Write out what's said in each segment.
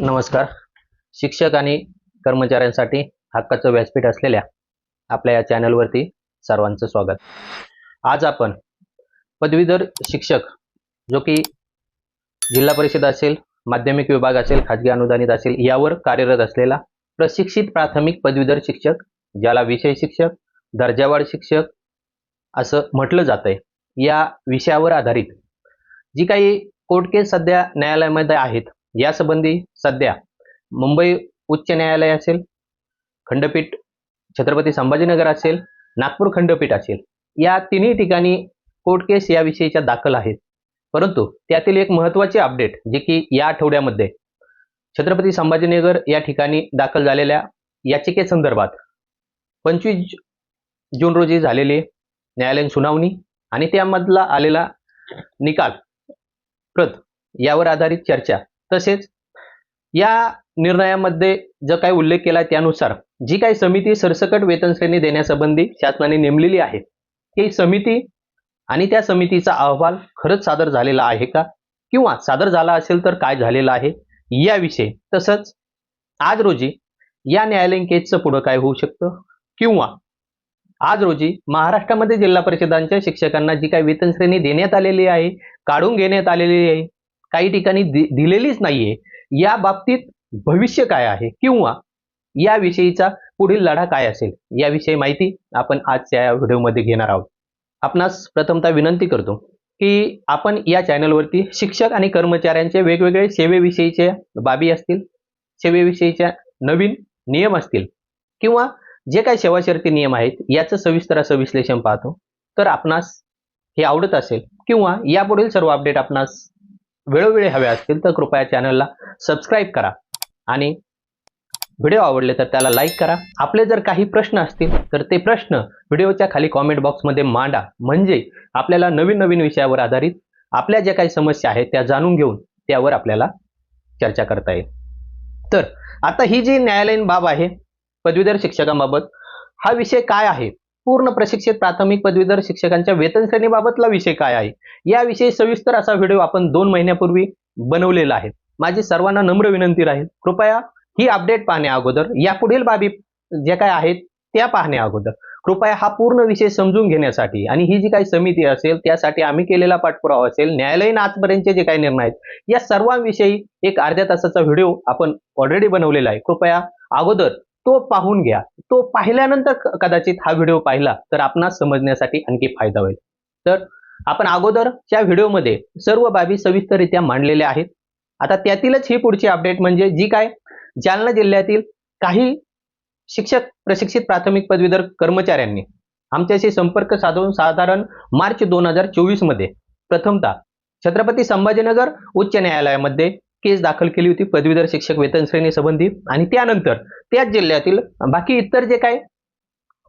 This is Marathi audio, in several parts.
नमस्कार. शिक्षक आणि कर्मचाऱ्यांसाठी हक्काचं व्यासपीठ असलेल्या आपल्या या चॅनलवरती सर्वांचं स्वागत. आज आपण पदवीधर शिक्षक जो की जिल्हा परिषद असेल माध्यमिक विभाग असेल खाजगी अनुदानित असेल यावर कार्यरत असलेला प्रशिक्षित प्राथमिक पदवीधर शिक्षक ज्याला विषय शिक्षक दर्जावाढ शिक्षक असं म्हटलं जातंय या विषयावर आधारित. जी काही कोर्ट केस सध्या न्यायालयामध्ये आहेत यासंबंधी सध्या मुंबई उच्च न्यायालय असेल खंडपीठ छत्रपती संभाजीनगर असेल नागपूर खंडपीठ असेल या तिन्ही ठिकाणी कोर्ट केस याविषयीच्या दाखल आहेत. परंतु त्यातील एक महत्त्वाचे अपडेट जे की या आठवड्यामध्ये छत्रपती संभाजीनगर या ठिकाणी दाखल झालेल्या याचिकेसंदर्भात पंचवीस जून रोजी झालेली न्यायालयीन सुनावणी आणि त्यामधला आलेला निकाल प्रत यावर आधारित चर्चा तसेच या निर्णयामध्ये जो काही उल्लेख केला आहे त्यानुसार जी काही समिती सरसकट वेतन श्रेणी देण्यासंबंधी शासनाने नेमलेली आहे ती समिती आणि त्या समितीचा अहवाल खरंच सादर झालेला आहे का? किंवा सादर झाला असेल तर काय झालेलं आहे? याविषयी तसंच आज रोजी या न्यायालयीन केसचं पुढं काय होऊ शकतं? किंवा आज रोजी महाराष्ट्रामध्ये जिल्हा परिषदांच्या शिक्षकांना जी काही वेतन श्रेणी देण्यात आलेली आहे काढून घेण्यात आलेली आहे काही ठिकाणी दि- दिलेलीच नाहीये. या बाबतीत भविष्य काय आहे? किंवा याविषयीचा पुढील लढा काय असेल? याविषयी माहिती आपण आजच्या या व्हिडिओमध्ये घेणार आहोत. आपणास प्रथमतः विनंती करतो की आपण या चॅनलवरती शिक्षक आणि कर्मचाऱ्यांचे वेगवेगळे सेवेविषयीचे बाबी असतील सेवेविषयीच्या नवीन नियम असतील किंवा जे काही सेवाशर्ती नियम आहेत याचं सविस्तर असं विश्लेषण पाहतो. तर आपणास हे आवडत असेल किंवा यापुढील सर्व अपडेट आपणास वेळोवेळी हवे असतील तर कृपया चॅनलला सबस्क्राईब करा. आणि व्हिडिओ आवडले तर त्याला लाईक करा. आपले जर काही प्रश्न असतील तर ते प्रश्न व्हिडिओच्या खाली कॉमेंट बॉक्समध्ये मांडा. म्हणजे आपल्याला नवीन नवीन विषयावर आधारित आपल्या ज्या काही समस्या आहेत त्या जाणून घेऊन त्यावर आपल्याला चर्चा करता येईल. तर आता ही जी न्यायालयीन बाब आहे पदवीधर शिक्षकांबाबत हा विषय काय आहे? पूर्ण प्रशिक्षित प्राथमिक पदवीधर शिक्षकांच्या वेतन श्रेणीबाबतला विषय काय आहे? याविषयी सविस्तर असा व्हिडिओ आपण दोन महिन्यापूर्वी बनवलेला आहे. माझी सर्वांना नम्र विनंती राहील. कृपया ही अपडेट पाहण्या अगोदर यापुढील बाबी ज्या काय आहेत त्या पाहण्या अगोदर. कृपया हा पूर्ण विषय समजून घेण्यासाठी आणि ही जी काही समिती असेल त्यासाठी आम्ही केलेला पाठपुरावा असेल न्यायालयीन आजपर्यंतचे जे काही निर्णय आहेत या सर्वांविषयी एक अर्ध्या तासाचा व्हिडिओ आपण ऑलरेडी बनवलेला आहे. कृपया अगोदर तो पाहून घ्या. तो पाहिल्यानंतर कदाचित हा व्हिडिओ पाहिला तर आपणास समजण्यासाठी आणखी फायदा होईल. तर आपण अगोदरच्या व्हिडिओमध्ये सर्व बाबी सविस्तररित्या मांडलेल्या आहेत. आता त्यातीलच ही पुढची अपडेट म्हणजे जी काय? जालना जिल्ह्यातील काही शिक्षक प्रशिक्षित प्राथमिक पदवीधर कर्मचाऱ्यांनी आमच्याशी संपर्क साधून साधारण मार्च दोन हजार चोवीसमध्ये प्रथमतः छत्रपती संभाजीनगर उच्च न्यायालयामध्ये केस दाखल केली होती. पदवीधर शिक्षक वेतन श्रेणी संबंधी. आणि त्यानंतर त्याच जिल्ह्यातील बाकी इतर जे काय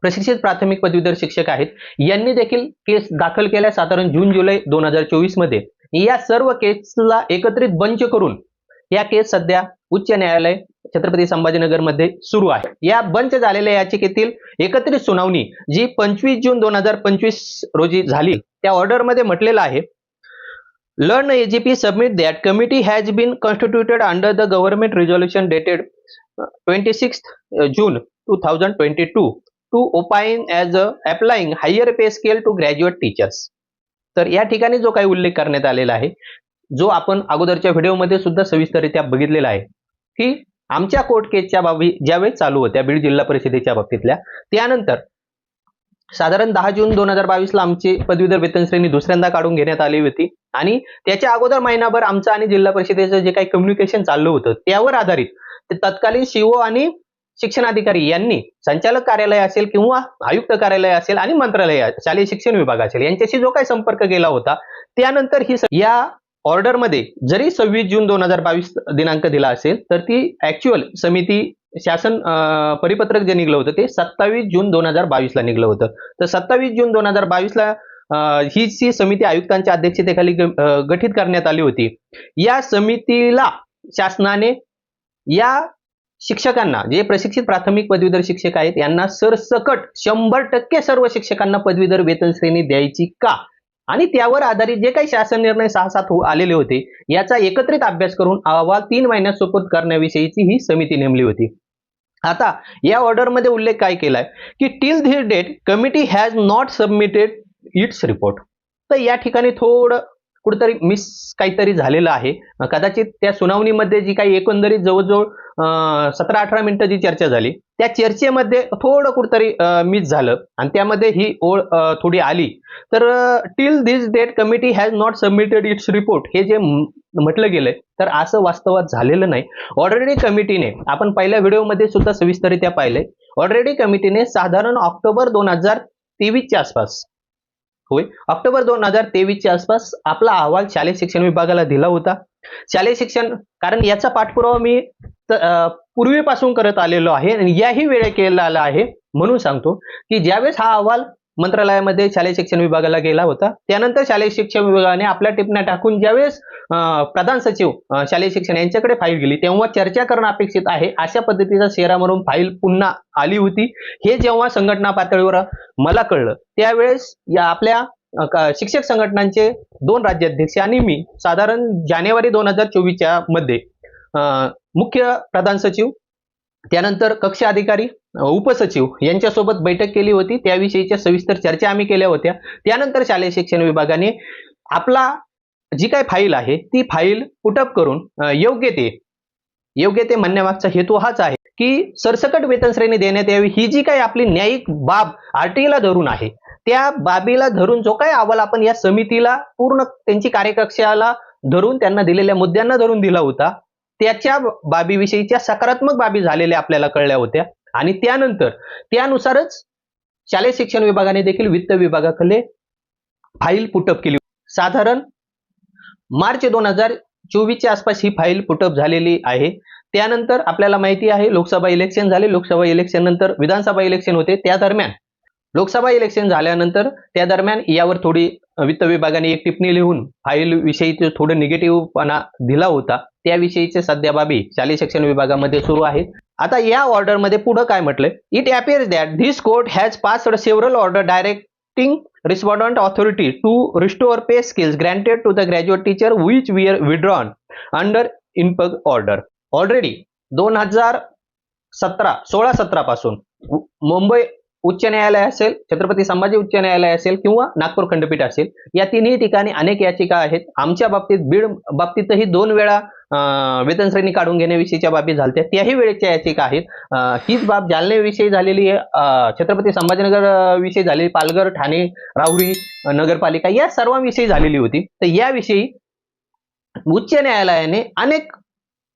प्रशिक्षित प्राथमिक पदवीधर शिक्षक आहेत यांनी देखील केस दाखल केल्या साधारण जून जुलै दोन हजार चोवीसमध्ये. या सर्व केसला एकत्रित बंच करून या केस सध्या उच्च न्यायालय छत्रपती संभाजीनगरमध्ये सुरू आहे. या बंच झालेल्या याचिकेतील एकत्रित सुनावणी जी पंचवीस जून दोन हजार पंचवीस रोजी झाली त्या ऑर्डरमध्ये म्हटलेलं आहे. Learned AGP submit that committee has been constituted under the government resolution dated twenty six June two thousand twenty two to pay as a graduate higher scale to graduate teachers तर या ठिकाणी जो काही उल्लेख करण्यात आलेला आहे जो आपण अगोदरच्या व्हिडिओमध्ये सुद्धा सविस्तररित्या बघितलेला आहे की आमच्या कोर्ट केसच्या बाबी ज्यावेळेस चालू होत्या बीड जिल्हा परिषदेच्या बाबतीतल्या त्यानंतर साधारण दहा जून दोन हजार बावीसला आमची पदवीधर वेतन श्रेणी दुसऱ्यांदा काढून घेण्यात आली होती. आणि त्याच्या अगोदर महिनाभर आमचं आणि जिल्हा परिषदेचं जे काही कम्युनिकेशन चाललं होतं त्यावर आधारित तत्कालीन शिओ आणि शिक्षणाधिकारी यांनी संचालक कार्यालय असेल किंवा आयुक्त कार्यालय असेल आणि मंत्रालय शालेय शिक्षण विभाग असेल यांच्याशी जो काही संपर्क केला होता त्यानंतर ही या ऑर्डरमध्ये जरी सव्वीस जून दोन हजार बावीस दिनांक दिला असेल तर ती ऍक्च्युअल समिती शासन अं, परिपत्रक जे निघलं होतं ते सत्तावीस जून दोन हजार बावीसला निघलं होतं. तर सत्तावीस जून दोन हजार बावीसला ही जी समिती आयुक्तांच्या अध्यक्षतेखाली गठीत करण्यात आली होती या समितीला शासनाने या शिक्षकांना जे प्रशिक्षित प्राथमिक पदवीधर शिक्षक आहेत यांना सरसकट शंभर टक्के सर्व शिक्षकांना पदवीधर वेतन श्रेणी द्यायची का? आणि त्यावर आधारित जे काही शासन निर्णय सहा सात हो- आलेले होते याचा एकत्रित अभ्यास करून अहवाल तीन महिन्यात सुपूर्द करण्याविषयीची ही समिती नेमली होती. आता या ऑर्डरमध्ये उल्लेख काय केलाय? की till this date committee has not submitted its report तर या ठिकाणी थोडं कुठंतरी मिस काहीतरी झालेलं आहे. कदाचित त्या सुनावणीमध्ये जी काही एकंदरीत जवळजवळ सतरा अठरा मिनिटं जी चर्चा झाली त्या चर्चेमध्ये थोडं कुठंतरी मिस झालं. आणि त्यामध्ये ही ओळ थोडी आली. तर till this date committee has not submitted its report हे जे म्हटलं गेलंय तर असं वास्तवात झालेलं नाही. ऑलरेडी कमिटीने आपण पहिल्या व्हिडिओमध्ये सुद्धा सविस्तरित्या पाहिलंय. ऑलरेडी कमिटीने साधारण ऑक्टोबर दोन हजार तेवीसच्या आसपास होय. ऑक्टोबर दोन हजार तेवीसच्या आसपास आपला अहवाल शालेय शिक्षण विभागाला दिला होता. शालेय शिक्षण कारण याचा पाठपुरावा मी पूर्वीपासून करत आलेलो आहे आणि याही वेळे केलेला आहे म्हणून सांगतो की ज्यावेळेस हा अहवाल मंत्रालयामध्ये शालेय शिक्षण विभागाला गेला होता. त्यानंतर शालेय शिक्षण विभागाने आपल्या टिपण्या टाकून ज्यावेळेस प्रधान सचिव शालेय शिक्षण यांच्याकडे फाईल गेली तेव्हा चर्चा करणं अपेक्षित आहे. अशा पद्धतीचा शेरामधून फाईल पुन्हा आली होती. हे जेव्हा संघटना पातळीवर मला कळलं त्यावेळेस या आपल्या शिक्षक संघटनांचे दोन राज्याध्यक्ष आणि मी साधारण जानेवारी दोन हजार चोवीसच्या मध्ये मुख्य प्रधान सचिव त्यानंतर कक्ष अधिकारी उपसचिव यांच्यासोबत बैठक केली होती. त्याविषयीच्या सविस्तर चर्चा आम्ही केल्या होत्या. त्यानंतर शालेय शिक्षण विभागाने आपला जी काही फाईल आहे ती फाईल पुटअप करून योग्य ते योग्य ते म्हणण्यामागचा हेतू हाच आहे की सरसकट वेतन श्रेणी देण्यात यावी. ही जी काही आपली न्यायिक बाब आरटीला धरून आहे त्या बाबीला धरून जो काही अहवाल आपण या समितीला पूर्ण त्यांची कार्यकक्षाला धरून त्यांना दिलेल्या मुद्द्यांना धरून दिला होता त्याच्या बाबीविषयीच्या सकारात्मक बाबी झालेल्या आपल्याला कळल्या होत्या. आणि त्यानंतर त्यानुसारच शालेय शिक्षण विभागाने देखील वित्त विभागाकडे फाईल पुटअप केली. साधारण मार्च दोन हजार चोवीसच्या आसपास ही फाईल पुटअप झालेली आहे. त्यानंतर आपल्याला माहिती आहे लोकसभा इलेक्शन झाले. लोकसभा इलेक्शन नंतर विधानसभा इलेक्शन होते त्या दरम्यान. लोकसभा इलेक्शन झाल्यानंतर त्या दरम्यान यावर थोडी वित्त विभागाने एक टिप्पणी लिहून फाईल विषयी थोडं निगेटिव्हपणा दिला होता. त्याविषयीचे सध्या बाबी शालेय शिक्षण विभागामध्ये सुरू आहेत. आता या ऑर्डरमध्ये पुढं काय म्हटलंय? It appears that this court has passed several order directing respondent authority to restore pay skills granted to the graduate teacher which were withdrawn under impugned order already दोन हजार सतरा सोळा सतरा पासून मुंबई उच्च न्यायालय असेल छत्रपती संभाजी उच्च न्यायालय असेल किंवा नागपूर खंडपीठ असेल या तिन्ही ठिकाणी अनेक याचिका आहेत. आमच्या बाबतीत बीड बाबतीतही दोन वेळा वेतन श्रेणी काढून घेण्याविषयीच्या बाबी झाल्या त्याही वेळेच्या याचिका आहेत. हीच बाब जालन्याविषयी झालेली आहे. अं, छत्रपती संभाजीनगर विषयी झालेली पालघर ठाणे राहुरी नगरपालिका या सर्वांविषयी झालेली होती. तर याविषयी उच्च न्यायालयाने अनेक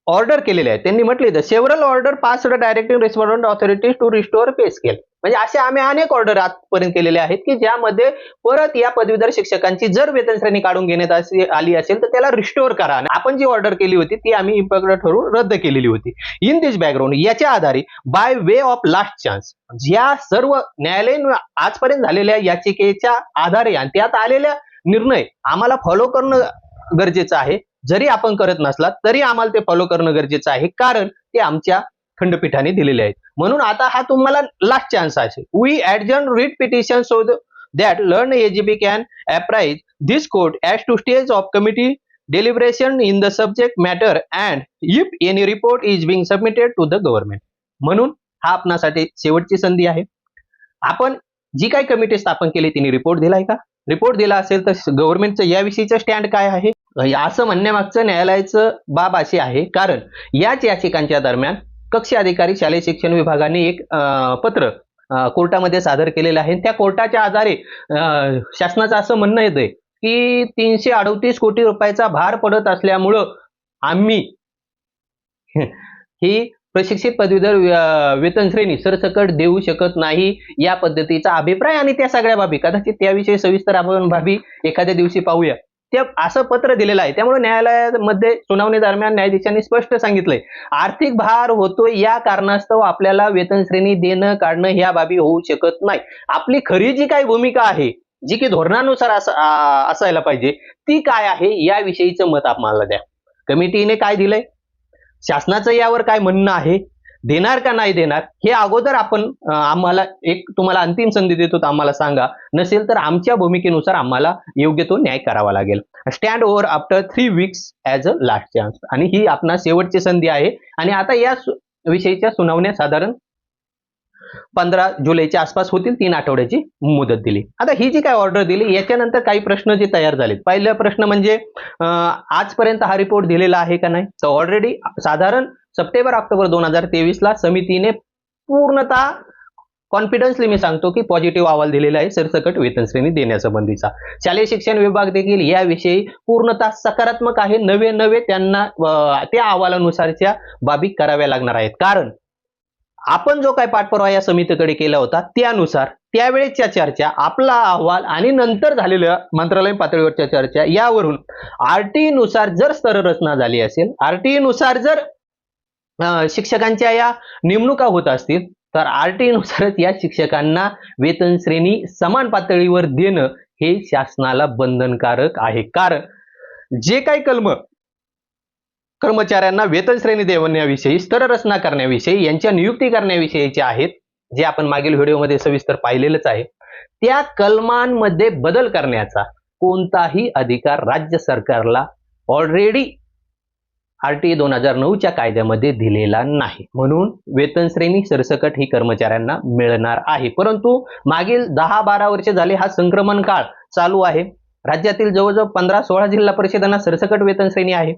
ऑर्डर केलेले आहेत. त्यांनी म्हटले तर several order pass directive respondent authorities to restore pay scale म्हणजे असे आम्ही अनेक ऑर्डर आजपर्यंत केलेले आहेत की ज्यामध्ये परत या पदवीधर शिक्षकांची जर वेतन श्रेणी काढून घेण्यात आली असेल तर त्याला रिस्टोअर करा. आणि आपण जी ऑर्डर केली होती ती आम्ही इम्पॅक्ट ठरवून रद्द केलेली होती. इन दिस बॅकग्राऊंड याच्या आधारे by way of last chance या सर्व न्यायालयीन आजपर्यंत झालेल्या याचिकेच्या आधारे आणि त्यात आलेल्या निर्णय आम्हाला फॉलो करणं गरजेचं आहे. जरी आपण करत नसलात तरी आम्हाला ते फॉलो करणं गरजेचं आहे. कारण ते आमच्या खंडपीठाने दिलेले आहेत. म्हणून आता हा तुम्हाला लास्ट चान्स आहे we adjourn read petition so that learned AGB can apprise this court as to stage of committee deliberation in the subject matter and if any report is being submitted to the government. म्हणून हा आपणासाठी शेवटची संधी आहे. आपण जी काही कमिटी स्थापन केली तिने रिपोर्ट दिलाय का? रिपोर्ट दिला असेल तर गव्हर्नमेंटचं याविषयीचं स्टँड काय आहे? असं म्हणण्यामागचं न्यायालयाचं बाब अशी आहे. कारण याच याचिकांच्या दरम्यान कक्ष अधिकारी शालेय शिक्षण विभागाने एक पत्र कोर्टामध्ये सादर केलेलं आहे. त्या कोर्टाच्या आधारे शासनाचं असं म्हणणं येतंय की तीनशे अडतीस कोटी रुपयाचा भार पडत असल्यामुळं आम्ही ही प्रशिक्षित पदवीधर वेतन श्रेणी सरसकट देऊ शकत नाही या पद्धतीचा अभिप्राय आणि त्या सगळ्या बाबी. कदाचित त्याविषयी सविस्तर आपण बाबी एखाद्या दिवशी पाहूया. ते असं पत्र दिलेलं आहे. त्यामुळे न्यायालयामध्ये सुनावणी दरम्यान न्यायाधीशांनी स्पष्ट सांगितलंय. आर्थिक भार होतोय या कारणास्तव आपल्याला वेतन श्रेणी देणं काढणं ह्या बाबी होऊ शकत नाही. आपली खरी जी काही भूमिका आहे जी की धोरणानुसार असायला पाहिजे ती काय आहे याविषयीचं मत आम्हाला द्या. कमिटीने काय दिलंय? शासनाचं यावर काय म्हणणं आहे? देणार का नाही देणार हे अगोदर आपण आम्हाला एक तुम्हाला अंतिम संधी देतो तर आम्हाला सांगा. नसेल तर आमच्या भूमिकेनुसार आम्हाला योग्य तो न्याय करावा लागेल. Stand over after three weeks as a last chance आणि ही आपणा शेवटची संधी आहे. आणि आता या विषयीच्या सुनावण्या साधारण पंधरा जुलैच्या आसपास होतील तीन आठवड्याची मुदत दिली. आता ही जी काय ऑर्डर दिली याच्यानंतर काही प्रश्न जे तयार झालेत. पहिला प्रश्न म्हणजे आजपर्यंत हा रिपोर्ट दिलेला आहे का नाही? तर ऑलरेडी साधारण सप्टेंबर ऑक्टोबर दोन हजार तेवीसला समितीने पूर्णतः कॉन्फिडन्सली मी सांगतो की पॉझिटिव्ह अहवाल दिलेला आहे सरसकट वेतन श्रेणी देण्यासंबंधीचा. शालेय शिक्षण विभाग देखील याविषयी पूर्णतः सकारात्मक आहे. नवे नवे त्यांना त्या अहवालानुसारच्या बाबी कराव्या लागणार आहेत. कारण आपण जो काय पाठपुरावा या समितीकडे केला होता त्यानुसार त्यावेळेच्या चर्चा आपला अहवाल आणि नंतर झालेल्या मंत्रालय पातळीवरच्या चर्चा यावरून आरटीई नुसार जर स्तररचना झाली असेल आरटीई नुसार जर अं, शिक्षकांच्या या नेमणुका होत असतील तर आरटीई नुसारच या शिक्षकांना वेतन श्रेणी समान पातळीवर देणं हे शासनाला बंधनकारक आहे. कारण जे काही कलम कर्मचाऱ्यांना वेतन श्रेणी देण्याविषयी स्तररचना करण्याविषयी यांच्या नियुक्ती करण्याविषयीचे आहेत जे आपण मागील व्हिडिओमध्ये सविस्तर पाहिलेलंच आहे त्या कलमांमध्ये बदल करण्याचा कोणताही अधिकार राज्य सरकारला ऑलरेडी आर टी ए दोन हजार नऊच्या कायद्यामध्ये दिलेला नाही. म्हणून वेतन श्रेणी सरसकट ही कर्मचाऱ्यांना मिळणार आहे. परंतु मागील दहा बारा वर्ष झाले हा संक्रमण काळ चालू आहे. राज्यातील जवळजवळ पंधरा सोळा जिल्हा परिषदांना सरसकट वेतन श्रेणी आहे.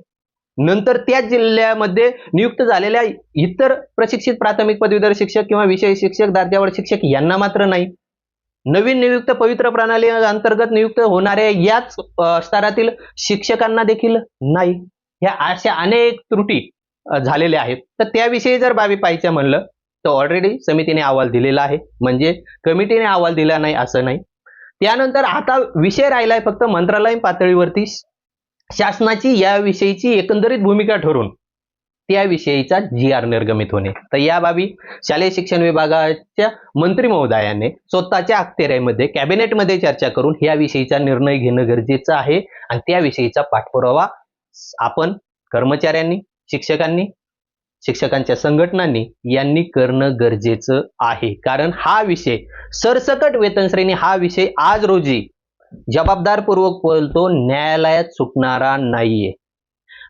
नंतर त्याच जिल्ह्यामध्ये नियुक्त झालेल्या इतर प्रशिक्षित प्राथमिक पदवीधर शिक्षक किंवा विषय शिक्षक दर्जावर शिक्षक यांना मात्र नाही. नवीन नियुक्त पवित्र प्रणाली अंतर्गत नियुक्त होणाऱ्या याच स्तरातील शिक्षकांना देखील नाही. ह्या अशा अनेक त्रुटी झालेल्या आहेत. तर त्याविषयी जर बाबी पाहायच्या म्हणलं तर ऑलरेडी समितीने अहवाल दिलेला आहे. म्हणजे कमिटीने अहवाल दिला नाही असं नाही. त्यानंतर आता विषय राहिलाय फक्त मंत्रालय पातळीवरती शासनाची याविषयीची एकंदरीत भूमिका ठरून त्याविषयीचा जी आर निर्गमित होणे. तर या बाबी शालेय शिक्षण विभागाच्या मंत्री महोदयाने स्वतःच्या अखत्यारीमध्ये कॅबिनेटमध्ये चर्चा करून याविषयीचा निर्णय घेणं गरजेचं आहे आणि त्याविषयीचा पाठपुरावा आपण कर्मचाऱ्यांनी शिक्षकांनी शिक्षकांच्या संघटनांनी यांनी करणं गरजेचं आहे. कारण हा विषय सरसकट वेतन श्रेणी हा विषय आज रोजी जबाबदारपूर्वक बोलतो न्यायालयात सुटणारा नाहीये.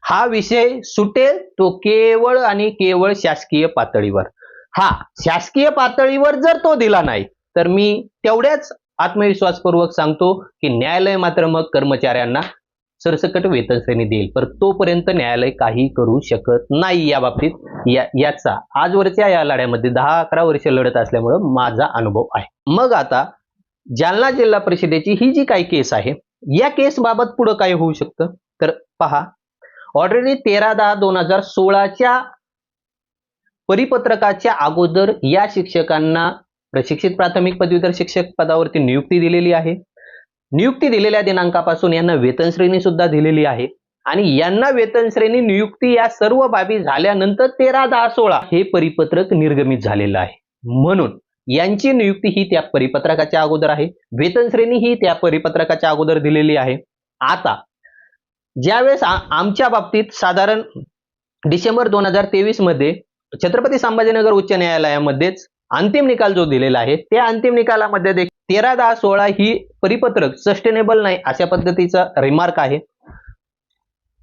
हा विषय सुटेल तो केवळ आणि केवळ शासकीय पातळीवर. हा शासकीय पातळीवर जर तो दिला नाही तर मी तेवढ्याच आत्मविश्वासपूर्वक सांगतो की न्यायालय मात्र मग कर्मचाऱ्यांना सरसकट वेतन श्रेणी देईल. पर तोपर्यंत न्यायालय काही करू शकत नाही या बाबतीत. या याचा आजवरच्या या लढ्यामध्ये दहा अकरा वर्ष लढत असल्यामुळं माझा अनुभव आहे. मग आता जालना जिल्हा परिषदेची ही जी काही केस आहे या केस बाबत पुढं काय होऊ शकतं? तर पहा ऑलरेडी तेरा दहा दोन हजार सोळाच्या परिपत्रकाच्या अगोदर या शिक्षकांना प्रशिक्षित प्राथमिक पदवीधर शिक्षक पदावरती नियुक्ती दिलेली आहे. नियुक्ती दिलेल्या दिनांकापासून यांना वेतन श्रेणी सुद्धा दिलेली आहे. आणि यांना वेतन श्रेणी नियुक्ती या सर्व बाबी झाल्यानंतर तेरा दहा सोळा हे परिपत्रक निर्गमित झालेलं आहे. म्हणून यांची नियुक्ती ही त्या परिपत्रकाच्या अगोदर आहे. वेतन श्रेणी ही त्या परिपत्रकाच्या अगोदर दिलेली आहे. आता ज्यावेळेस आमच्या बाबतीत साधारण डिसेंबर दोन हजार तेवीसमध्ये छत्रपती संभाजीनगर उच्च न्यायालयामध्येच अंतिम निकाल जो दिलेला आहे त्या अंतिम निकालामध्ये देखील तेरा दहा सोळा ही परिपत्रक सस्टेनेबल नाही अशा पद्धतीचा रिमार्क आहे.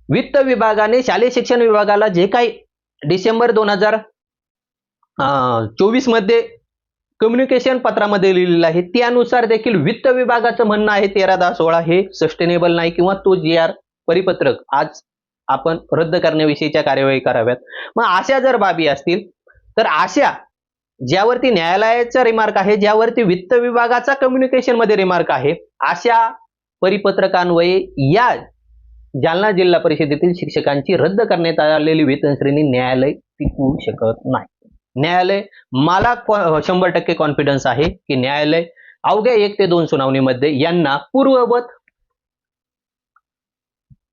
वित्त विभागाने शालेय शिक्षण विभागाला जे काही डिसेंबर दोन हजार चोवीसमध्ये कम्युनिकेशन पत्रामध्ये लिहिलेलं आहे. त्यानुसार देखील वित्त विभागाचं म्हणणं आहे तेरा दहा सोळा हे सस्टेनेबल नाही किंवा तो जी आर परिपत्रक आज आपण रद्द करण्याविषयीच्या कार्यवाही कराव्यात. मग अशा जर बाबी असतील तर अशा ज्यावरती न्यायालयाचा रिमार्क आहे ज्यावरती वित्त विभागाचा कम्युनिकेशनमध्ये रिमार्क आहे अशा परिपत्रकान्वये या जालना जिल्हा परिषदेतील शिक्षकांची रद्द करण्यात आलेली वेतन श्रेणी न्यायालय टिकवू शकत नाही. न्यायालय मला शंभर टक्के कॉन्फिडन्स आहे की न्यायालय अवघ्या एक ते दोन सुनावणीमध्ये यांना पूर्ववत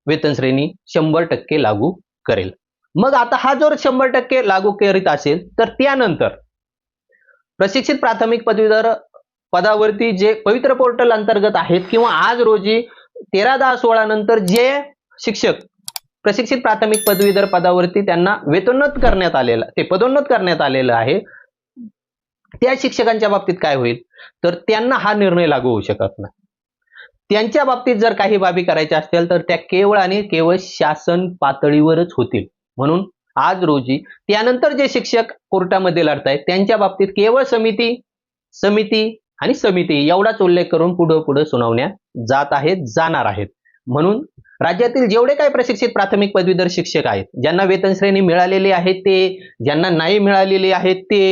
वेतन श्रेणी शंभर टक्के लागू करेल. मग आता हा जर शंभर टक्के लागू करीत असेल तर त्यानंतर प्रशिक्षित प्राथमिक पदवीधर पदावरती जे पवित्र पोर्टल अंतर्गत आहेत किंवा आज रोजी तेरा दहा सोळा नंतर जे शिक्षक प्रशिक्षित प्राथमिक पदवीधर पदावरती त्यांना वेतोन्नत करण्यात आलेलं ते पदोन्नत करण्यात आलेलं आहे. त्या शिक्षकांच्या बाबतीत काय होईल? तर त्यांना हा निर्णय लागू होऊ शकत नाही. त्यांच्या बाबतीत जर काही बाबी करायच्या असतील तर त्या केवळ आणि केवळ शासन पातळीवरच होतील. म्हणून आज रोजी त्यानंतर जे शिक्षक कोर्टामध्ये लढतायत त्यांच्या बाबतीत केवळ समिती समिती आणि समिती एवढाच उल्लेख करून पुढं पुढं सुनावण्या जात आहेत जाणार आहेत. म्हणून राज्यातील जेवढे काही प्रशिक्षित प्राथमिक पदवीधर शिक्षक आहेत ज्यांना वेतन श्रेणी मिळालेली आहे ते ज्यांना नाही मिळालेली आहे ते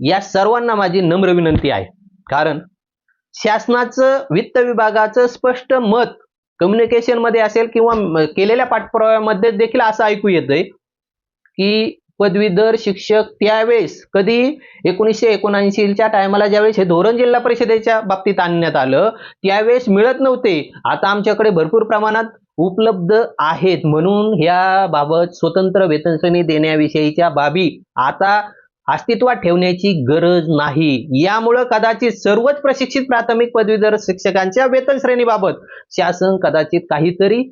या सर्वांना माझी नम्र विनंती आहे. कारण शासनाचं वित्त विभागाचं स्पष्ट मत कम्युनिकेशनमध्ये असेल किंवा केलेल्या पाठपुराव्यामध्ये देखील असं ऐकू येतंय की पदवीधर शिक्षक त्यावेळेस कधी? एकोणीसशे एकोणऐंशीच्या टायमाला ज्यावेळेस हे धोरण जिल्हा परिषदेच्या बाबतीत आणण्यात आलं त्यावेळेस मिळत नव्हते. आता आमच्याकडे भरपूर प्रमाणात उपलब्ध आहेत. म्हणून याबाबत स्वतंत्र वेतनश्रेणी देण्याविषयीच्या बाबी आता अस्तित्वात ठेवण्याची गरज नाही. यामुळं कदाचित सर्वच प्रशिक्षित प्राथमिक पदवीधर शिक्षकांच्या वेतन श्रेणीबाबत शासन कदाचित काहीतरी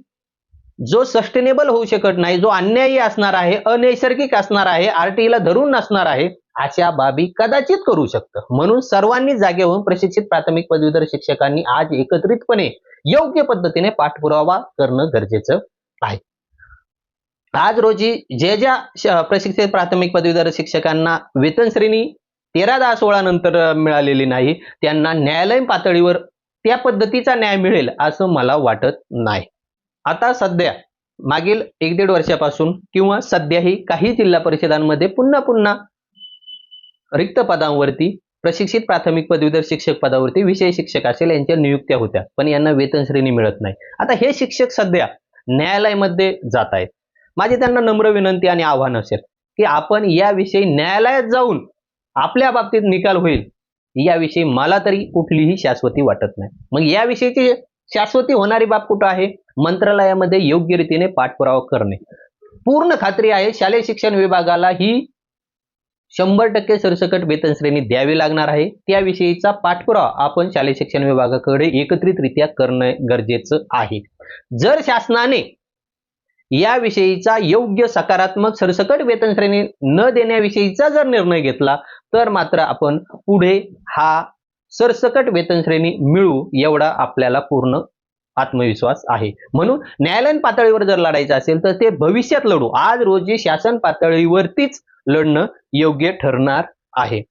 जो सस्टेनेबल होऊ शकत नाही जो अन्यायी असणार आहे अनैसर्गिक असणार आहे आरटीईला धरून नसणार आहे अशा बाबी कदाचित करू शकतं. म्हणून सर्वांनी जागे होऊन प्रशिक्षित प्राथमिक पदवीधर शिक्षकांनी आज एकत्रितपणे योग्य पद्धतीने पाठपुरावा करणं गरजेचं आहे. आज रोजी जे ज्या प्रशिक्षित प्राथमिक पदवीधर शिक्षकांना वेतन श्रेणी तेरा दहा सोळा नंतर मिळालेली नाही त्यांना न्यायालयीन पातळीवर त्या पद्धतीचा न्याय मिळेल असं मला वाटत नाही. आता सध्या मागील एक दीड वर्षापासून किंवा सध्याही काही जिल्हा परिषदांमध्ये पुन्हा पुन्हा रिक्त पदांवरती प्रशिक्षित प्राथमिक पदवीधर शिक्षक पदावरती विषय शिक्षक असेल यांच्या नियुक्त्या होत्या पण यांना वेतन श्रेणी मिळत नाही. आता हे शिक्षक सध्या न्यायालयामध्ये जात आहेत. माझी त्यांना नम्र विनंती आणि आव्हान असेल की आपण याविषयी न्यायालयात जाऊन आपल्या बाबतीत निकाल होईल. याविषयी मला तरी कुठलीही शाश्वती वाटत नाही. मग याविषयीची शाश्वती होणारी बाब कुठं आहे? मंत्रालयामध्ये योग्य रीतीने पाठपुरावा करणे. पूर्ण खात्री आहे शालेय शिक्षण विभागाला ही शंभर टक्के सरसकट वेतन श्रेणी द्यावी लागणार आहे. त्याविषयीचा पाठपुरावा आपण शालेय शिक्षण विभागाकडे एकत्रितरित्या करणं गरजेचं आहे. जर शासनाने याविषयीचा योग्य सकारात्मक सरसकट वेतन श्रेणी न देण्याविषयीचा जर निर्णय घेतला तर मात्र आपण पुढे हा सरसकट वेतन श्रेणी मिळू एवढा आपल्याला पूर्ण आत्मविश्वास आहे. म्हणून न्यायालयीन पातळीवर जर लढायचं असेल तर ते भविष्यात लढू. आज रोजी शासन पातळीवरतीच लढणं योग्य ठरणार आहे.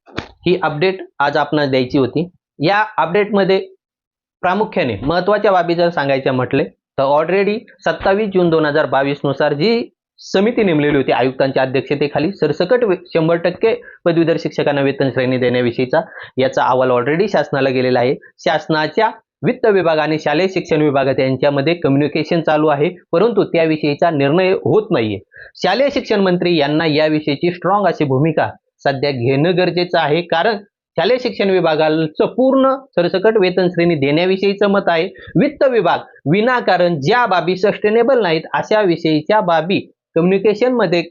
ही अपडेट आज आपणास द्यायची होती. या अपडेटमध्ये प्रामुख्याने महत्त्वाच्या बाबी जर सांगायच्या म्हटले तर ऑलरेडी सत्तावीस जून दोन हजार बावीसनुसार जी समिती नेमलेली होती आयुक्तांच्या अध्यक्षतेखाली सरसकट शंभर टक्के पदवीधर शिक्षकांना वेतन श्रेणी देण्याविषयीचा याचा अहवाल ऑलरेडी शासनाला गेलेला आहे. शासनाच्या वित्त विभाग आणि शालेय शिक्षण विभागात यांच्यामध्ये कम्युनिकेशन चालू आहे. परंतु त्याविषयीचा निर्णय होत नाहीये. शालेय शिक्षण मंत्री यांना याविषयीची स्ट्रॉंग अशी भूमिका सध्या घेणं गरजेचं आहे. कारण शालेय शिक्षण विभागाचं पूर्ण सरसकट वेतन श्रेणी देण्याविषयीचं मत आहे. वित्त विभाग विनाकारण ज्या बाबी सस्टेनेबल नाहीत अशा विषयीच्या बाबी कम्युनिकेशनमध्ये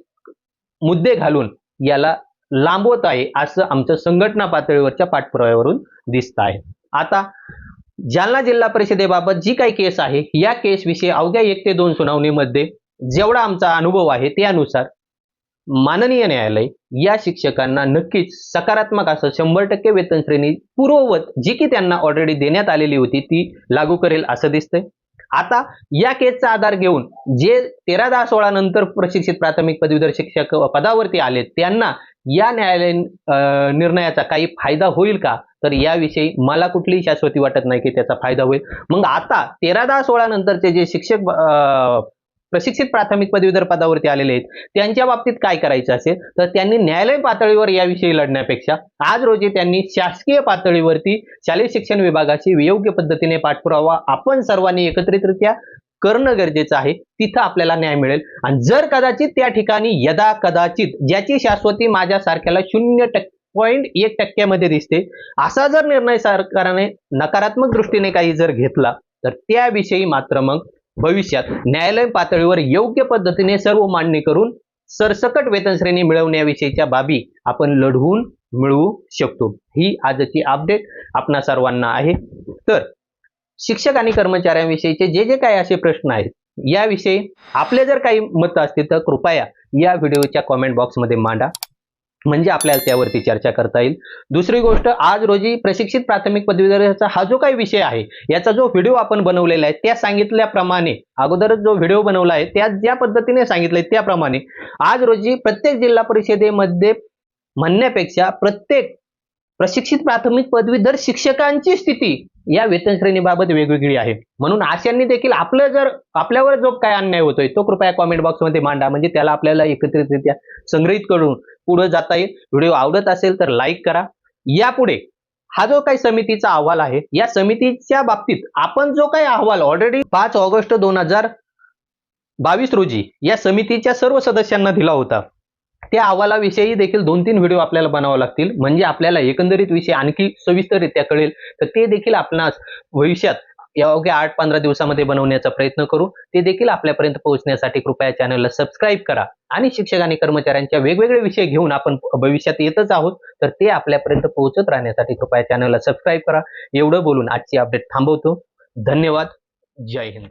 मुद्दे घालून याला लांबवत आहे असं आमचं संघटना पातळीवरच्या पाठपुराव्यावरून दिसत आहे. आता जालना जिल्हा परिषदेबाबत जी काही केस आहे या केसविषयी अवघ्या एक ते दोन सुनावणीमध्ये जेवढा आमचा अनुभव आहे त्यानुसार माननीय न्यायालय या शिक्षकांना नक्कीच सकारात्मक असं शंभर टक्के वेतन श्रेणी पूर्ववत जी की त्यांना ऑलरेडी देण्यात आलेली होती ती लागू करेल असं दिसतंय. आता या केसचा आधार घेऊन जे तेरा दहा सोळा नंतर प्रशिक्षित प्राथमिक पदवीधर शिक्षक पदावरती आले त्यांना या न्यायालयीन अं, निर्णयाचा काही फायदा होईल का? तर याविषयी मला कुठलीही शाश्वती वाटत नाही की त्याचा फायदा होईल. मग आता तेरा दहा सोळा नंतरचे जे शिक्षक अं, प्रशिक्षित प्राथमिक पदवीधर पदावरती आलेले आहेत त्यांच्या बाबतीत काय करायचं असेल? तर त्यांनी न्यायालय पातळीवर याविषयी लढण्यापेक्षा आज रोजी त्यांनी शासकीय पातळीवरती शालेय शिक्षण विभागाची योग्य पद्धतीने पाठपुरावा आपण सर्वांनी एकत्रितरित्या करणं गरजेचं आहे तिथं आपल्याला न्याय मिळेल. आणि जर कदाचित त्या ठिकाणी यदा कदाचित ज्याची शाश्वती माझ्यासारख्याला शून्य टक्के पॉईंट एक टक्क्यामध्ये दिसते असा जर निर्णय सरकारने नकारात्मक दृष्टीने काही जर घेतला तर त्याविषयी मात्र मग भविष्यात न्यायालय पातळीवर योग्य पद्धतीने सर्व मांडणी करून सरसकट वेतनश्रेणी मिळवण्याविषयीच्या बाबी आपण लढवून मिळवू शकतो. ही आजची अपडेट आपणा सर्वांना आहे. तर शिक्षक आणि कर्मचाऱ्यांविषयीचे जे जे काही असे प्रश्न आहेत याविषयी आपले जर काही मत असतील तर कृपया या व्हिडिओच्या कॉमेंट बॉक्समध्ये मांडा. म्हणजे आपल्याला त्यावरती चर्चा करता येईल. दुसरी गोष्ट आज रोजी प्रशिक्षित प्राथमिक पदवीधराचा हा जो काही विषय आहे याचा जो व्हिडिओ आपण बनवलेला आहे त्या सांगितल्याप्रमाणे अगोदरच जो व्हिडिओ बनवला आहे त्या ज्या पद्धतीने सांगितलंय त्याप्रमाणे आज रोजी प्रत्येक जिल्हा परिषदेमध्ये म्हणण्यापेक्षा प्रत्येक प्रशिक्षित प्राथमिक पदवीधर शिक्षकांची स्थिती या वेतन श्रेणीबाबत वेगवेगळी आहे. म्हणून आशांनी देखील आपलं जर आपल्यावर जो काय अन्याय होतोय तो कृपया कॉमेंट बॉक्समध्ये मांडा. म्हणजे त्याला आपल्याला एकत्रितरित्या संग्रहित करून पुढे जाता येईल. व्हिडिओ आवडत असेल तर लाईक करा. यापुढे हा जो काही समितीचा अहवाल आहे या समितीच्या बाबतीत आपण जो काही अहवाल ऑलरेडी पाच ऑगस्ट दोन हजार बावीस रोजी या समितीच्या सर्व सदस्यांना दिला होता. त्या अहवालाविषयी देखील दोन तीन व्हिडिओ आपल्याला बनावे लागतील. म्हणजे आपल्याला एकंदरीत विषय आणखी सविस्तररित्या कळेल. तर ते देखील आपणास भविष्यात योग्य आठ पंधरा दिवसामध्ये बनवण्याचा प्रयत्न करू. ते देखील आपल्यापर्यंत पोहोचण्यासाठी कृपया चॅनलला सबस्क्राईब करा. आणि शिक्षक आणि कर्मचाऱ्यांच्या वेगवेगळे विषय घेऊन आपण भविष्यात येतच आहोत. तर ते आपल्यापर्यंत पोहोचत राहण्यासाठी कृपया चॅनलला सबस्क्राईब करा. एवढं बोलून आजची अपडेट थांबवतो. धन्यवाद. जय हिंद.